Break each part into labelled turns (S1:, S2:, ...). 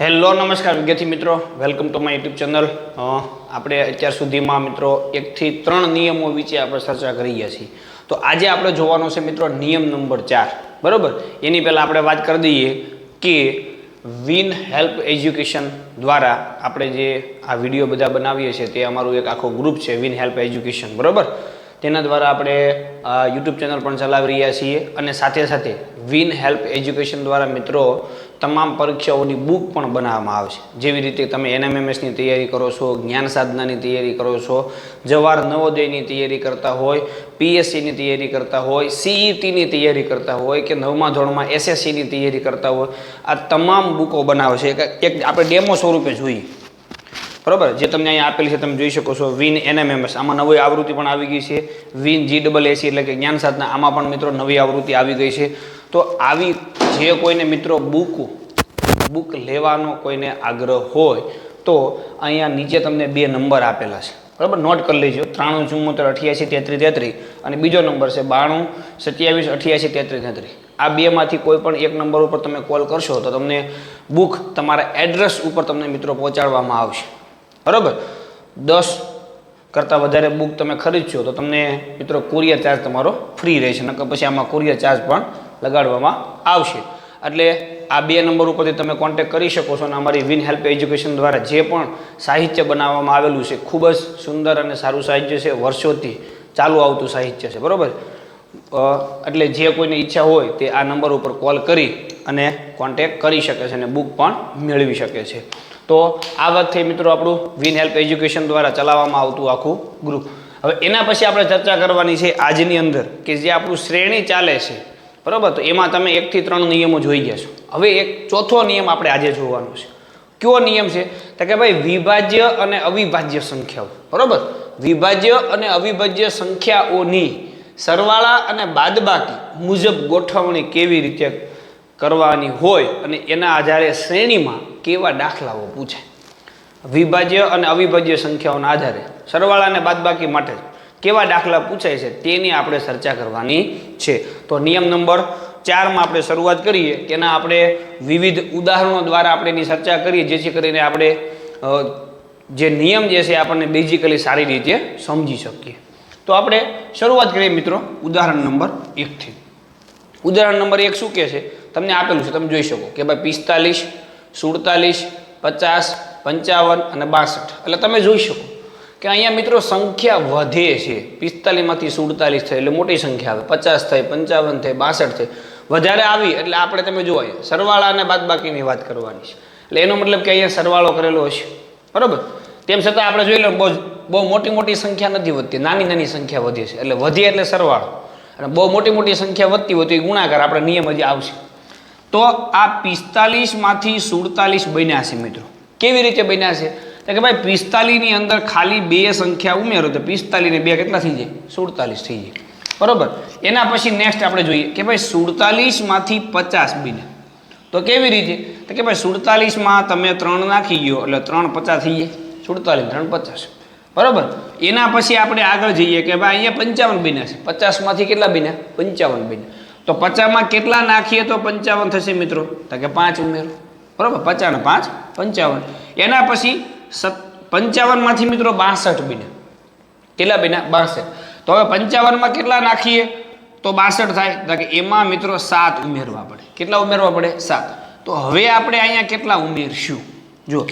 S1: Hello, નમસ્કાર વિદ્યાર્થી મિત્રો. Welcome to my YouTube channel આપણે અત્યાર સુધીમાં મિત્રો એકથી ત્રણ નિયમો વિશે આપણે ચર્ચા કરી ગયા છીએ. તો આજે આપણે જોવાનો છે મિત્રો નિયમ નંબર ચાર. બરાબર? એની પહેલાં આપણે વાત કરી દઈએ કે વિન હેલ્પ એજ્યુકેશન દ્વારા આપણે જે આ વીડિયો બધા બનાવીએ છીએ તે અમારું એક આખો ગ્રુપ છે વિન હેલ્પ એજ્યુકેશન બરાબર? તેના દ્વારા આપણે યુટ્યુબ ચેનલ પણ ચલાવી રહ્યા છીએ અને સાથે સાથે વિન હેલ્પ એજ્યુકેશન દ્વારા મિત્રો તમામ પરીક્ષાઓની બુક પણ બનાવવામાં આવે છે. જેવી રીતે તમે એનએમએમએસની તૈયારી કરો છો, જ્ઞાન સાધનાની તૈયારી કરો છો, જવાહર નવોદયની તૈયારી કરતા હોય પીએસસીની તૈયારી કરતા હોય સીઈટીની તૈયારી કરતા હોય કે નવમા ધોરણમાં એસએસસીની તૈયારી કરતા હોય, આ તમામ બુકો બનાવે છે. એક આપણે ડેમો સ્વરૂપે જોઈએ. બરોબર? જે તમને અહીંયા આપેલી છે, તમે જોઈ શકો છો વિન એનએમએમએસ આમાં નવી આવૃત્તિ પણ આવી ગઈ છે. વિન જી ડબલ એસી એટલે કે જ્ઞાન સાધના. આમાં પણ મિત્રો નવી આવૃત્તિ આવી ગઈ છે. તો આવી જે કોઈને મિત્રો બુક બુક લેવાનો કોઈને આગ્રહ હોય, તો અહીંયા નીચે તમને બે નંબર આપેલા છે. બરાબર? નોટ કરી લેજો. ત્રાણું ચુમ્મોતેર અઠ્યાસી, તેત્રીસ તેત્રીસ. અને બીજો નંબર છે બાણું, સત્યાવીસ, અઠ્યાસી, તેત્રીસ તેત્રીસ. આ બેમાંથી કોઈ પણ એક નંબર ઉપર તમે કોલ કરશો, તો તમને બુક તમારા એડ્રેસ ઉપર તમને મિત્રો પહોંચાડવામાં આવશે. બરાબર? દસ કરતાં વધારે બુક તમે ખરીદશો તો તમને મિત્રો કુરિયર ચાર્જ તમારો ફ્રી રહેશે, નકર પછી આમાં કુરિયર ચાર્જ પણ લગાડવામાં આવશે. એટલે આ બે નંબર ઉપરથી તમે કોન્ટેક્ટ કરી શકો છો અને અમારી વિન હેલ્પ એજ્યુકેશન દ્વારા જે પણ સાહિત્ય બનાવવામાં આવેલું છે, ખૂબ જ સુંદર અને સારું સાહિત્ય છે, વર્ષોથી ચાલુ આવતું સાહિત્ય છે, બરાબર? એટલે જે કોઈને ઈચ્છા હોય તે આ નંબર ઉપર કોલ કરી અને કોન્ટેક્ટ કરી શકે છે અને બુક પણ મેળવી શકે છે. તો આ વાત મિત્રો આપણું વિન હેલ્પ એજ્યુકેશન દ્વારા ચલાવવામાં આવતું આખું ગ્રુપ હવે એના પછી આપણે ચર્ચા કરવાની છે આજની અંદર કે જે આપણું શ્રેણી ચાલે છે, બરાબર? તો એમાં તમે એકથી ત્રણ નિયમો જોઈ ગયા છો. હવે એક ચોથો નિયમ આપણે આજે જોવાનો છે. કયો નિયમ છે? તો કે ભાઈ વિભાજ્ય અને અવિભાજ્ય સંખ્યાઓ, બરાબર? વિભાજ્ય અને અવિભાજ્ય સંખ્યાઓની સરવાળા અને બાદબાકી મુજબ ગોઠવણી કેવી રીતે કરવાની હોય અને એના આધારે શ્રેણીમાં કેવા દાખલાઓ પૂછાય વિભાજ્ય અને અવિભાજ્ય સંખ્યાઓના આધારે. સરવાળા અને બાદબાકી માટે કેવા દાખલા પૂછાય છે તેની આપણે ચર્ચા કરવાની છે. તો નિયમ નંબર ચારમાં આપણે શરૂઆત કરીએ તેના આપણે વિવિધ ઉદાહરણો દ્વારા આપણે એની ચર્ચા કરીએ, જેથી કરીને આપણે જે નિયમ જે છે આપણને બેઝિકલી સારી રીતે સમજી શકીએ. તો આપણે શરૂઆત કરીએ મિત્રો ઉદાહરણ નંબર એકથી. ઉદાહરણ નંબર એક શું કહે છે? તમને આપેલું છે, તમે જોઈ શકો કે ભાઈ પિસ્તાલીસ સુડતાલીસ, પચાસ, પંચાવન અને બાસઠ. એટલે તમે જોઈ શકો કે અહીંયા મિત્રો સંખ્યા વધે છે. પિસ્તાલીસમાંથી સુડતાલીસ થાય એટલે મોટી સંખ્યા આવે. પચાસ થાય, પંચાવન થાય, બાસઠ થાય. વધારે આવી એટલે આપણે તમે અહીંયા સરવાળા અને બાદબાકીની વાત કરવાની છે. એટલે એનો મતલબ કે અહીંયા સરવાળો કરેલો હશે. બરાબર? તેમ છતાં આપણે જોઈ લો બહુ બહુ મોટી મોટી સંખ્યા નથી વધતી. નાની નાની સંખ્યા વધે છે. એટલે વધે એટલે સરવાળો. અને બહુ મોટી મોટી સંખ્યા વધતી હોય તો એ ગુણાકાર, આપણે નિયમ હજી આવશે. તો આ પિસ્તાલીસમાંથી સુડતાલીસ બન્યા છે મિત્રો. કેવી રીતે બન્યા છે? તો કે ભાઈ પિસ્તાલીસની અંદર ખાલી બે સંખ્યા ઉમેરો તો પિસ્તાલીસને બે કેટલા થઈ જાય? સુડતાલીસ થઈ જાય. બરોબર? એના પછી નેક્સ્ટ આપણે જોઈએ કે ભાઈ સુડતાલીસમાંથી પચાસ બન્યા. તો કેવી રીતે? તો કે ભાઈ સુડતાલીસમાં તમે ત્રણ નાખી ગયો, એટલે ત્રણ પચાસ થઈ જાય. સુડતાલીસ, ત્રણ પચાસ. બરાબર? એના પછી આપણે આગળ જઈએ કે ભાઈ અહીંયા પંચાવન બન્યા છે. પચાસમાંથી કેટલા બન્યા? પંચાવન બન્યા. તો પચાસમાં કેટલા નાખીએ તો પંચાવન થશે મિત્રો? તો કે પાંચ ઉમેરો. બરાબર? પચાસ પાંચ, પંચાવન. એના પછી સત, પંચાવનમાંથી મિત્રો બાસઠ બીના. કેટલા બીના બાસઠ. તો હવે પંચાવનમાં કેટલા નાખીએ? તો બાસઠ થાય. તો કે એમાં મિત્રો સાત ઉમેરવા પડે. કેટલા ઉમેરવા પડે? સાત. તો હવે આપણે અહીંયા કેટલા ઉમેરશું? જો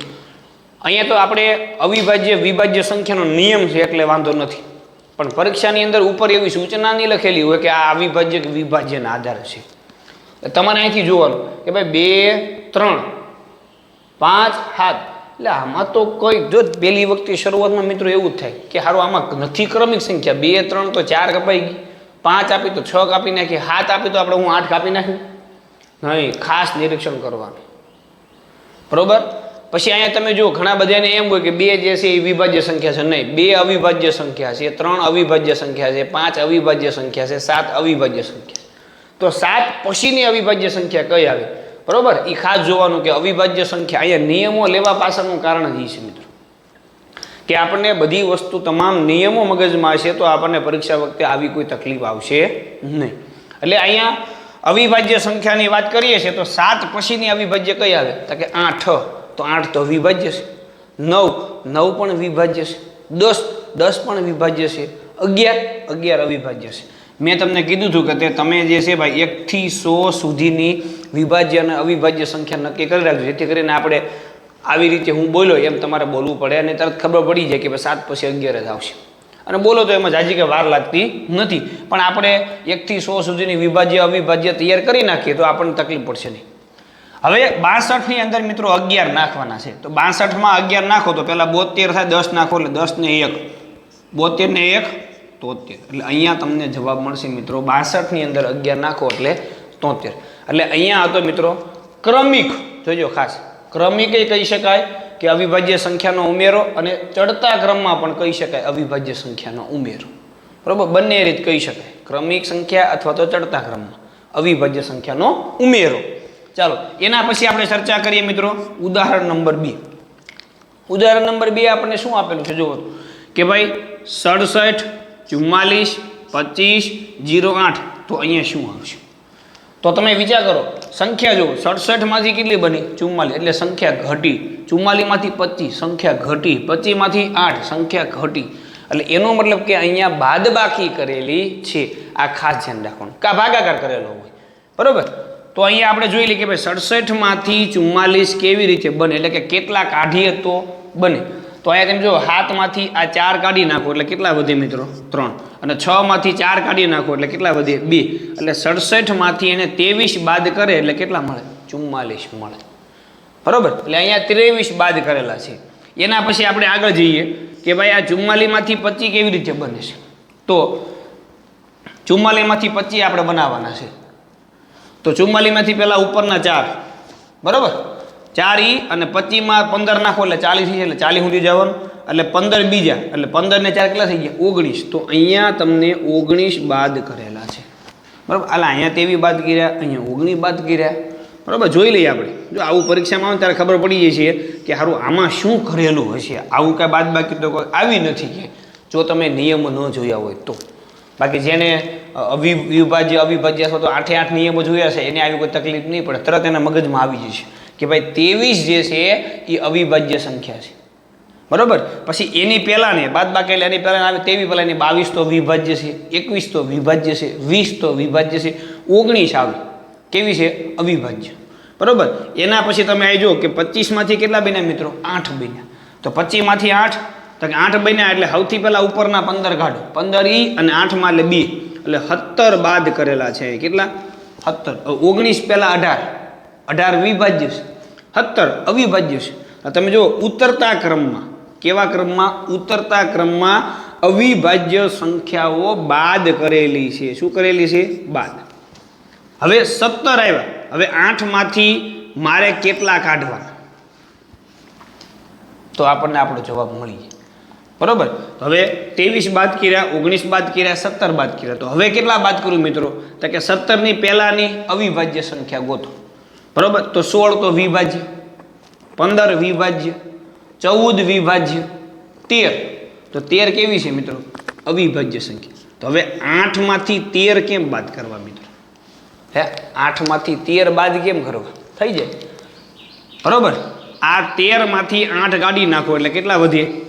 S1: અહીંયા તો આપણે અવિભાજ્ય, વિભાજ્ય સંખ્યાનો નિયમ છે, એટલે વાંધો નથી. પણ પરીક્ષાની અંદર ઉપર એવી સૂચના નહીં લખેલી હોય કે આ અવિભાજ્ય વિભાજ્યના આધારે છે. તમારે અહીંથી જોવાનું કે ભાઈ બે, ત્રણ, પાંચ, સાત. એટલે આમાં તો કોઈ જો પહેલી વખતે શરૂઆતમાં મિત્રો એવું જ થાય કે સારું આમાં નથી ક્રમિક સંખ્યા. બે, ત્રણ તો ચાર કપાઈ ગઈ. પાંચ આપી તો છ કાપી નાખી. હાથ આપી તો આપણે હું આઠ કાપી નાખ્યું નહીં, ખાસ નિરીક્ષણ કરવાનું. બરોબર? પછી અહીંયા તમે જુઓ, ઘણા બધાને એમ હોય કે બે જે છે એ વિભાજ્ય સંખ્યા છે. નહીં, બે અવિભાજ્ય સંખ્યા છે, ત્રણ અવિભાજ્ય સંખ્યા છે, પાંચ અવિભાજ્ય સંખ્યા છે, સાત અવિભાજ્ય સંખ્યા તો સાત પછીની અવિભાજ્ય સંખ્યા કઈ આવે? બરોબર? એ ખાસ જોવાનું કે અવિભાજ્ય સંખ્યા, અહીંયા નિયમો લેવા પાછળનું કારણ જ છે મિત્રો. કે આપણને બધી વસ્તુ તમામ નિયમો મગજમાં હશે તો આપણને પરીક્ષા વખતે આવી કોઈ તકલીફ આવશે નહીં. એટલે અહીંયા અવિભાજ્ય સંખ્યાની વાત કરીએ છીએ તો સાત પછીની અવિભાજ્ય કઈ આવે? તો કે આઠ. તો આઠ તો વિભાજ્ય છે. નવ નવ પણ વિભાજ્ય છે. દસ દસ પણ વિભાજ્ય છે. અગિયાર અગિયાર અવિભાજ્ય છે. મેં તમને કીધું હતું કે તે તમે જે છે ભાઈ, એકથી સો સુધીની વિભાજ્ય અને અવિભાજ્ય સંખ્યા નક્કી કરી રાખજો. જેથી કરીને આપણે આવી રીતે હું બોલ્યો એમ તમારે બોલવું પડે અને તરત ખબર પડી જાય કે ભાઈ સાત પછી અગિયાર જ આવશે. અને બોલો તો એમાં જાજી કે વાર લાગતી નથી. પણ આપણે એકથી સો સુધીની વિભાજ્ય, અવિભાજ્ય તૈયાર કરી નાખીએ તો આપણને તકલીફ પડશે નહીં. હવે બાસઠની અંદર મિત્રો અગિયાર નાખવાના છે. તો બાસઠમાં અગિયાર નાખો તો પહેલાં બોતેર થાય, દસ નાખો એટલે દસ ને એક. બોતેર ને એક, તોતેર. એટલે અહીંયા તમને જવાબ મળશે મિત્રો, બાસઠની અંદર અગિયાર નાખો એટલે તોતેર. એટલે અહીંયા હતો મિત્રો ક્રમિક, જોજો ખાસ. ક્રમિક કહી શકાય કે અવિભાજ્ય સંખ્યાનો ઉમેરો અને ચડતા ક્રમમાં પણ કહી શકાય અવિભાજ્ય સંખ્યાનો ઉમેરો. બરોબર? બંને રીત કહી શકાય. ક્રમિક સંખ્યા અથવા તો ચડતા ક્રમમાં અવિભાજ્ય સંખ્યાનો ઉમેરો. ચાલો, એના પછી આપણે ચર્ચા કરીએ મિત્રો ઉદાહરણ નંબર બી. ઉદાહરણ નંબર બે આપણને શું આપેલું છે? જુઓ. કે ભાઈ, સડસઠ, ચુમ્માલીસ, પચીસ, જીરો આઠ. તો અહીંયા શું આવશે? તો તમે વિચાર કરો, સંખ્યા જુઓ. સડસઠમાંથી કેટલી બની? ચુમ્માલીસ. એટલે સંખ્યા ઘટી. ચુમ્માલીસમાંથી પચીસ. સંખ્યા ઘટી. પચીસમાંથી આઠ. સંખ્યા ઘટી. એટલે એનો મતલબ કે અહીંયા બાદબાકી કરેલી છે. આ ખાસ ધ્યાન રાખવાનું. કા ભાગાકાર કરેલો હોય. બરોબર? તો અહીંયા આપણે જોઈ લઈએ કે ભાઈ સડસઠમાંથી ચુમ્માલીસ કેવી રીતે બને? એટલે કે કેટલા કાઢીએ તો બને. તો અહીંયા તમે જો હાથમાંથી આ ચાર કાઢી નાખો, એટલે કેટલા વધે મિત્રો? ત્રણ. અને છ માંથી ચાર કાઢી નાખો, એટલે કેટલા વધે? બે. એટલે સડસઠમાંથી એને ત્રેવીસ બાદ કરે, એટલે કેટલા મળે? ચુમ્માલીસ મળે. બરોબર? એટલે અહીંયા ત્રેવીસ બાદ કરેલા છે. એના પછી આપણે આગળ જઈએ કે ભાઈ આ ચુમ્માલીમાંથી પચી કેવી રીતે બને છે? તો ચુમ્માલીમાંથી પચી આપણે બનાવવાના છે. તો ચુમ્માલીમાંથી પહેલાં ઉપરના ચાર. બરાબર? ચાર ઈ અને પચીમાં પંદર નાખો એટલે ચાલીસ એટલે ચાલીસ સુધી જવાનું. એટલે પંદર બીજા. એટલે પંદર ને ચાર કેટલા થઈ ગયા? ઓગણીસ. તો અહીંયા તમને ઓગણીસ બાદ કરેલા છે. બરાબર? એટલે અહીંયા તેવી બાદ કર્યા, અહીંયા ઓગણીસ બાદ કર્યા. બરાબર? જોઈ લઈએ આપણે. જો આવું પરીક્ષામાં આવે ત્યારે ખબર પડી છે કે સારું આમાં શું કરેલું હશે? આવું કાંઈ બાદ બાકી તો કોઈ આવી નથી કે જો તમે નિયમો ન જોયા હોય તો. બાકી જેને અવિભાજ્ય અવિભાજ્ય અથવા તો આઠે આઠ નિયમો જોયા છે, એને આવી કોઈ તકલીફ નહીં પડે. તરત એના મગજમાં આવી જશે કે ભાઈ ત્રેવીસ જે છે, એ અવિભાજ્ય સંખ્યા છે. બરાબર? પછી એની પહેલાં ને બાદ બાકી એટલે એની પહેલાં આવે તેવી પહેલાં એની બાવીસ તો વિભાજ્ય છે, એકવીસ તો વિભાજ્ય છે, વીસ તો વિભાજ્ય છે, ઓગણીસ આવે. કેવી છે? અવિભાજ્ય. બરાબર? એના પછી તમે આવી જુઓ કે પચીસમાંથી કેટલા બન્યા મિત્રો? આઠ બન્યા. તો પચીસમાંથી આઠ તો કે આઠ બન્યા એટલે સૌથી પહેલાં ઉપરના પંદર કાઢો. પંદર ઈ અને આઠમાં એટલે બી. એટલે સત્તર બાદ કરેલા છે. કેટલા? સત્તર. ઓગણીસ પહેલાં અઢાર. અઢાર વિભાજ્ય છે. સત્તર અવિભાજ્ય છે. તમે જુઓ, ઉતરતા ક્રમમાં. કેવા ક્રમમાં? ઉતરતા ક્રમમાં અવિભાજ્ય સંખ્યાઓ બાદ કરેલી છે. શું કરેલી છે? બાદ. હવે સત્તર આવ્યા. હવે આઠમાંથી મારે કેટલા કાઢવા તો આપણને આપણો જવાબ મળી જાય. બરોબર? હવે ત્રેવીસ બાદ કર્યા, ઓગણીસ બાદ કર્યા, સત્તર બાદ કર્યા. તો હવે કેટલા બાદ કરું મિત્રો? તો કે સત્તરની પહેલાંની અવિભાજ્ય સંખ્યા ગોતો. બરોબર? તો સોળ તો વિભાજ્ય, પંદર વિભાજ્ય, ચૌદ વિભાજ્ય, તેર. તો તેર કેવી છે મિત્રો? અવિભાજ્ય સંખ્યા. તો હવે આઠમાંથી તેર કેમ બાદ કરવા મિત્રો? હે? આઠમાંથી તેર બાદ કેમ કરવા? થઈ જાય. બરોબર? આ તેરમાંથી આઠ કાઢી નાખો એટલે કેટલા વધે?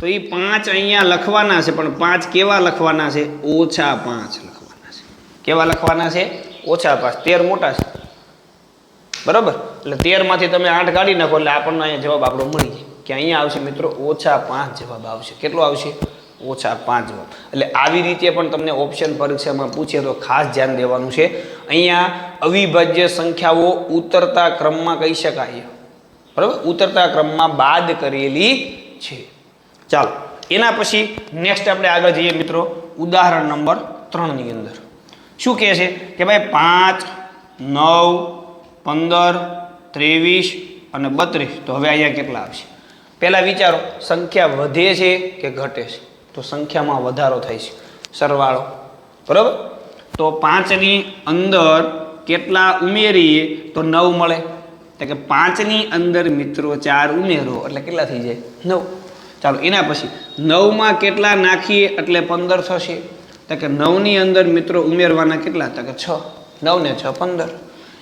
S1: તો એ પાંચ અહીંયા લખવાના છે, પણ પાંચ કેવા લખવાના છે? ઓછા પાંચ લખવાના છે. કેવા લખવાના છે? ઓછા પાંચ. તેર મોટા છે. બરાબર? એટલે તેરમાંથી તમે આઠ કાઢી નાખો, એટલે આપણને અહીંયા જવાબ આપણો મળી જાય. કે અહીંયા આવશે મિત્રો, ઓછા પાંચ જવાબ આવશે. કેટલો આવશે? ઓછા પાંચ જવાબ. એટલે આવી રીતે પણ તમને ઓપ્શન પરીક્ષામાં પૂછે તો ખાસ ધ્યાન દેવાનું છે. અહીંયા અવિભાજ્ય સંખ્યાઓ ઉતરતા ક્રમમાં કહી શકાય. બરાબર? ઉતરતા ક્રમમાં બાદ કરેલી છે. ચાલો, એના પછી નેક્સ્ટ આપણે આગળ જઈએ મિત્રો, ઉદાહરણ નંબર ત્રણની અંદર. શું કહે છે? કે ભાઈ પાંચ, નવ, પંદર, ત્રેવીસ અને બત્રીસ. તો હવે અહીંયા કેટલા આવશે? પહેલાં વિચારો, સંખ્યા વધે છે કે ઘટે છે? તો સંખ્યામાં વધારો થાય છે. સરવાળો. બરાબર? તો પાંચની અંદર કેટલા ઉમેરીએ તો નવ મળે. એટલે કે પાંચની અંદર મિત્રો ચાર ઉમેરો, એટલે કેટલા થઈ જાય? નવ. ચાલો, એના પછી નવમાં કેટલા નાખીએ એટલે પંદર થશે તો કે નવની અંદર મિત્રો ઉમેરવાના કેટલા? તો કે છ. નવ ને છ, પંદર.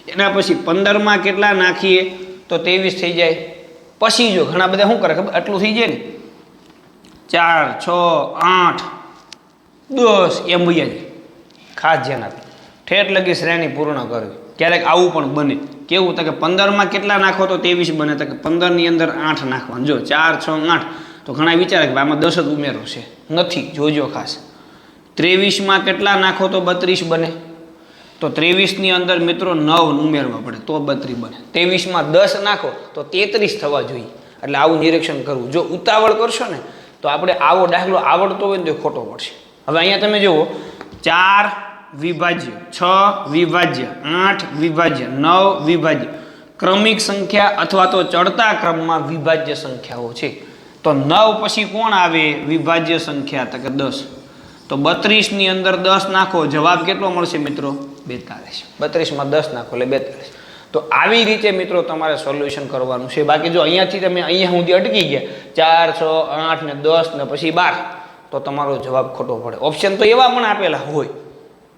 S1: એના પછી પંદરમાં કેટલા નાખીએ? તો ત્રેવીસ થઈ જાય. પછી જો ઘણા બધા શું કરે ખબર? આટલું થઈ જાય ને? ચાર, છ, આઠ, દસ, એમ વૈયા ખાસ ધ્યાન આપે. ઠેઠ લગી શ્રેણી પૂર્ણ કરવી. ક્યારેક આવું પણ બને. કેવું? તો કે પંદરમાં કેટલા નાખો તો ત્રેવીસ બને. તો કે પંદરની અંદર આઠ નાખવાનું. જો, ચાર, છ, આઠ. તો ઘણા વિચારે કે આમાં દસ જ ઉમેરો છે. નથી, જોજો ખાસ. ત્રેવીસમાં કેટલા નાખો તો બત્રીસ બને? તો ત્રેવીસની અંદર મિત્રો નવ ઉમેરવા પડે, તો બત્રીસ બને. ત્રેવીસમાં દસ નાખો તો તેત્રીસ થવા જોઈએ. એટલે આવું નિરીક્ષણ કરવું. જો ઉતાવળ કરશો ને, તો આપણે આવો દાખલો આવડતો હોય ને તો ખોટો પડશે. હવે અહીંયા તમે જુઓ, ચાર વિભાજ્ય, છ વિભાજ્ય, આઠ વિભાજ્ય, નવ વિભાજ્ય. ક્રમિક સંખ્યા અથવા તો ચડતા ક્રમમાં વિભાજ્ય સંખ્યાઓ છે. તો નવ પછી કોણ આવે? વિભાજ્ય સંખ્યા, તો કે દસ. તો બત્રીસની અંદર દસ નાખો. જવાબ કેટલો મળશે મિત્રો? બેતાલીસ બત્રીસમાં દસ નાખો એટલે બેતાલીસ તો આવી રીતે મિત્રો તમારે સોલ્યુશન કરવાનું છે. બાકી જો અહીંયાથી તમે અહીંયા સુધી અટકી ગયા, ચાર, છ, આઠ ને દસ ને પછી બાર, તો તમારો જવાબ ખોટો પડે. ઓપ્શન તો એવા પણ આપેલા હોય.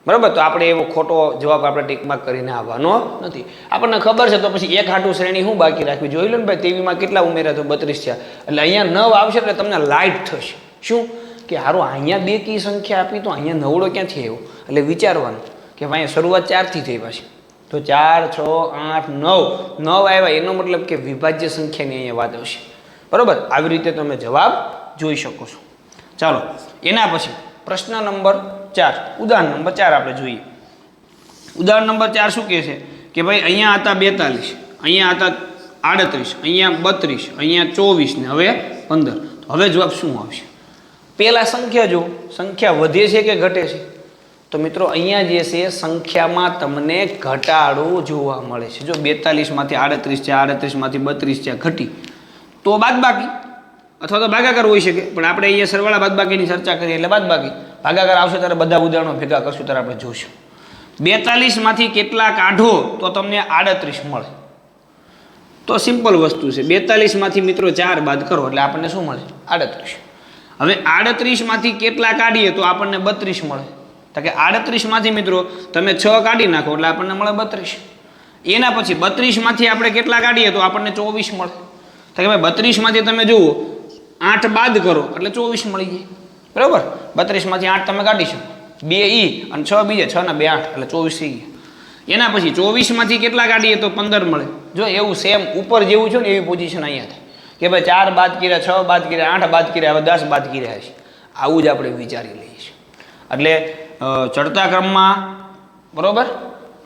S1: બરાબર? તો આપણે એવો ખોટો જવાબ આપણે ટીકમાર્ક કરીને આવવાનો નથી. આપણને ખબર છે તો પછી એક હાટું શ્રેણી શું બાકી રાખવી? જોઈ લો ને ભાઈ ટીવીમાં કેટલા ઉમેર્યા તો બત્રીસ છે એટલે અહીંયા નવ આવશે એટલે તમને લાઇટ થશે. શું? કે હારો, અહીંયા બે કી સંખ્યા આપી તો અહીંયા નવડો ક્યાંથી આવ્યો? એટલે વિચારવાનું કે ભાઈ શરૂઆત ચારથી થઈ પાછી. તો ચાર, છ, આઠ, નવ. નવ આવ્યા, એનો મતલબ કે વિભાજ્ય સંખ્યાની અહીંયા વાત આવશે. બરાબર? આવી રીતે તમે જવાબ જોઈ શકો છો. ચાલો, એના પછી પ્રશ્ન નંબર ચાર, ઉદાહરણ નંબર ચાર આપણે જોઈએ. ઉદાહરણ નંબર ચાર શું કહે છે? કે ભાઈ, અહીંયા હતા બેતાલીસ, અહીંયા હતા આડત્રીસ, અહીંયા બત્રીસ, અહીંયા ચોવીસ ને હવે પંદર. હવે જવાબ શું આવશે? પહેલાં સંખ્યા જો સંખ્યા વધે છે કે ઘટે છે? તો મિત્રો, અહીંયા જે છે, સંખ્યામાં તમને ઘટાડો જોવા મળે છે. જો બેતાલીસમાંથી આડત્રીસ છે, આડત્રીસમાંથી બત્રીસ છે ઘટી. તો બાદબાકી. અથવા તો ભાગાકાર હોઈ શકે, પણ આપણે અહીંયા સરવાળા બાદબાકીની ચર્ચા કરીએ એટલે બાદબાકી. ભાગાકાર આવશે ત્યારે બધા ઉદાહરણો ભેગા કરશું, ત્યારે આપણે જોઈશું બેતાલીસમાંથી કેટલા કાઢો તો તમને આડત્રીસ મળે. તો સિમ્પલ વસ્તુ છે. બેતાલીસમાંથી મિત્રો ચાર બાદ કરો, એટલે આપણને શું મળે? આડત્રીસ. હવે આડત્રીસમાંથી કેટલા કાઢીએ, તો આપણને બત્રીસ મળે. તો કે આડત્રીસમાંથી મિત્રો, તમે છ કાઢી નાખો, એટલે આપણને મળે બત્રીસ. એના પછી બત્રીસમાંથી આપણે કેટલા કાઢીએ, તો આપણને ચોવીસ મળે. તો કે ભાઈ બત્રીસમાંથી તમે જુઓ આઠ બાદ કરો, એટલે ચોવીસ મળી જાય. બરાબર? બત્રીસમાંથી આઠ તમે કાઢી શકો. બે ઈ અને છ બીજે, છ ને બે આઠ, એટલે ચોવીસ ગયા. એના પછી ચોવીસમાંથી કેટલા કાઢીએ તો પંદર મળે. જો એવું સેમ ઉપર જેવું છે ને, એવી પોઝિશન અહીંયા થાય. કે ભાઈ ચાર બાદ કર્યા, છ બાદ કર્યા, આઠ બાદ કર્યા, હવે દસ બાદ કર્યા છે. આવું જ આપણે વિચારી લઈએ છીએ. એટલે ચડતા ક્રમમાં, બરાબર?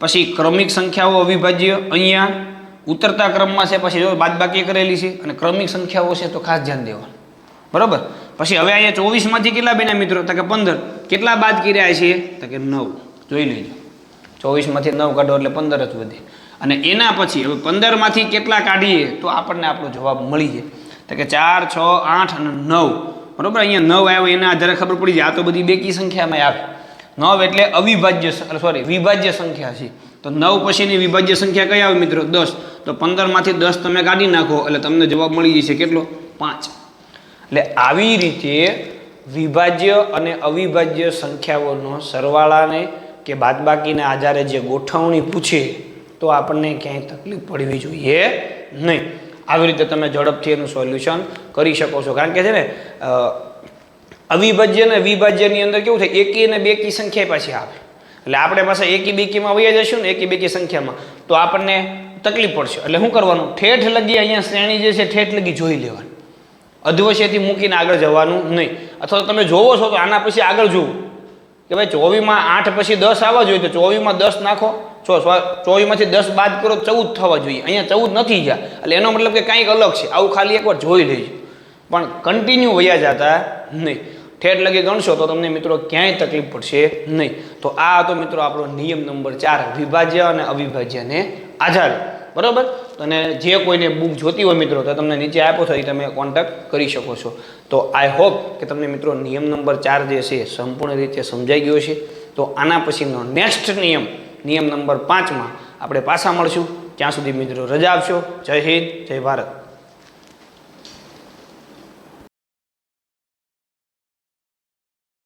S1: પછી ક્રમિક સંખ્યાઓ અવિભાજ્ય અહીંયા, ઉતરતા ક્રમમાં છે, પછી જો બાદબાકી કરેલી છે, અને ક્રમિક સંખ્યાઓ છે, તો ખાસ ધ્યાન દેવાનું. બરોબર? પછી હવે અહીંયા ચોવીસમાંથી કેટલા બન્યા મિત્રો? તો કે પંદર. કેટલા બાદ કર્યા છે? તો કે નવ. જોઈ લેજો. ચોવીસમાંથી નવ કાઢો એટલે પંદર જ વધે. અને એના પછી હવે પંદરમાંથી કેટલા કાઢીએ? તો આપણને આપણો જવાબ મળી જાય. તો કે ચાર, છ, આઠ અને નવ. બરોબર? અહીંયા નવ આવ્યો, એના આધારે ખબર પડી જાય. આ તો બધી બેકી સંખ્યામાં આવે. નવ એટલે અવિભાજ્ય સોરી વિભાજ્ય સંખ્યા છે. તો નવ પછીની વિભાજ્ય સંખ્યા કઈ આવે મિત્રો? દસ. તો પંદરમાંથી દસ તમે કાઢી નાખો એટલે તમને જવાબ મળી જશે કેટલો? પાંચ. એટલે આવી રીતે વિભાજ્ય અને અવિભાજ્ય સંખ્યાઓનો સરવાળાને કે બાદબાકીના આધારે જે ગોઠવણી પૂછે, તો આપણને ક્યાંય તકલીફ પડવી જોઈએ નહીં. આવી રીતે તમે ઝડપથી એનું સોલ્યુશન કરી શકો છો. કારણ કે છે ને અવિભાજ્ય અને વિભાજ્યની અંદર કેવું થાય, એકી અને બેકી સંખ્યા પાછી આવે. એટલે આપણે પાસે એકી બેકીમાં વહી જશું ને એકી બેકી સંખ્યામાં. તો આપણને તકલીફ પડશે. એટલે શું કરવાનું? ઠેઠ લગી અહીંયા શ્રેણી જે છે, ઠેઠ લગી જોઈ લેવાની. અધવશ્યથી મૂકીને આગળ જવાનું નહીં. અથવા તમે જોવો છો તો આના પછી આગળ જુઓ. કે ભાઈ ચોવીસમાં આઠ પછી દસ આવવા જોઈએ તો ચોવીસમાં દસ નાખો. છો ચોવીસમાંથી દસ બાદ કરો ચૌદ થવા જોઈએ. અહીંયા ચૌદ નથી જ્યાં. એટલે એનો મતલબ કે કાંઈક અલગ છે. આવું ખાલી એકવાર જોઈ લેજો. પણ કન્ટિન્યુ વયા જતા નહીં. ઠેઠ લગી ગણશો તો તમને મિત્રો ક્યાંય તકલીફ પડશે નહીં. તો આ હતો મિત્રો આપણો નિયમ નંબર ચાર વિભાજ્ય અને અવિભાજ્યને આધારે. બરાબર? અને જે કોઈને બુક જોતી હોય મિત્રો, તો તમને નીચે આપો છો, એ તમે કોન્ટેક્ટ કરી શકો છો. તો આઈ હોપ કે તમને મિત્રો નિયમ નંબર ચાર જે છે, સંપૂર્ણ રીતે સમજાઈ ગયો છે. તો આના પછીનો નેક્સ્ટ નિયમ નિયમ નંબર પાંચમાં આપણે પાછા મળશું. ત્યાં સુધી મિત્રો રજા આપશો. જય હિન્દ, જય ભારત.